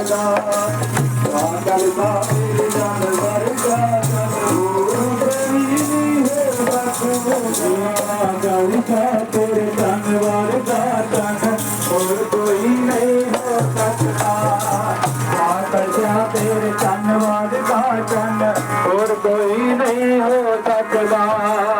ਵਰਗਾ ਪਾਗਲ ਬਾਬੇ ਜਨ ਵਰਗਾ ਗਾਲੀ ਕਾ ਤੇਰੇ ਤਨ ਵਰਗਾ ਤਨ ਹੋਰ ਕੋਈ ਨਹੀਂ ਹੋ ਸਕਦਾ ਪਾਗਲ ਜਾ ਤੇਰੇ ਤਨ ਵਰਗਾ ਤਨ ਹੋਰ ਕੋਈ ਨਹੀਂ ਹੋ ਸਕਦਾ।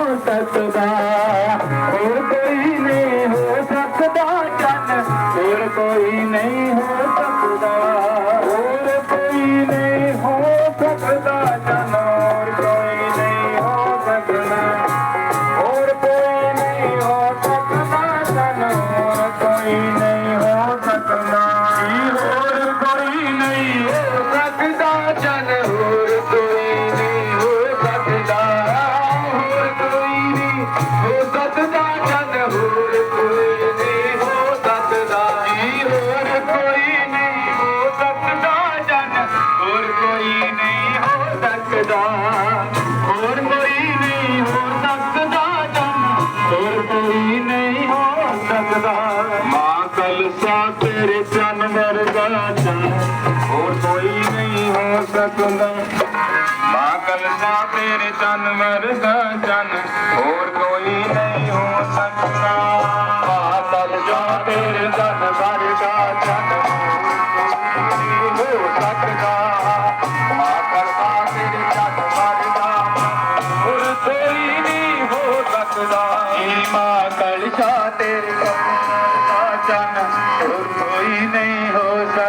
ਬੱਚਾ ਤੇਰੇ ਚੰਨ ਵਰਗਾ ਚੰਨ ਹੋਰ ਕੋਈ ਨਹੀਂ ਹੋ ਸਕਦਾ। ਮਾਂ ਕਲਜਾ ਤੇਰੇ ਚੰਨ ਵਰਗਾ ਚੰਨ ਹੋਰ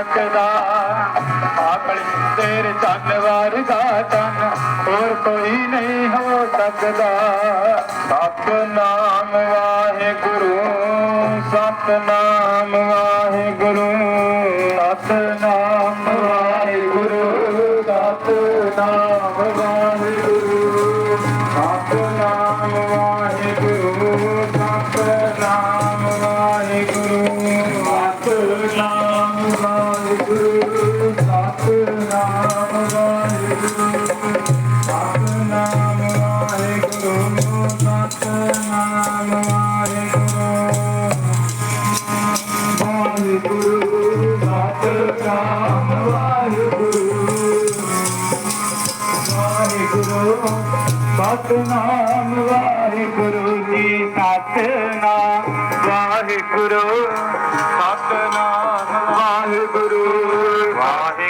ਸਕਦਾ ਆਕਲ ਤੇਰੇ ਧੰਨਵਾਰ ਦਾ ਧਨ ਹੋਰ ਕੋਈ ਨਹੀਂ ਹੋ ਸਕਦਾ। ਸਤਨਾਮ ਵਾਹਿਗੁਰੂ ਸਤਨਾਮ ਵਾਹਿਗੁਰੂ ਸਤਨਾਮ ਸਤਨਾਮ ਵਾਹਿਗੁਰੂ ਵਾਹਿਗੁਰੂ ਸਤਨਾਮ ਵਾਹਿਗੁਰੂ ਜੀ ਸਤਨਾਮ ਵਾਹਿਗੁਰੂ ਸਤਨਾਮ ਵਾਹਿਗੁਰੂ ਵਾਹਿ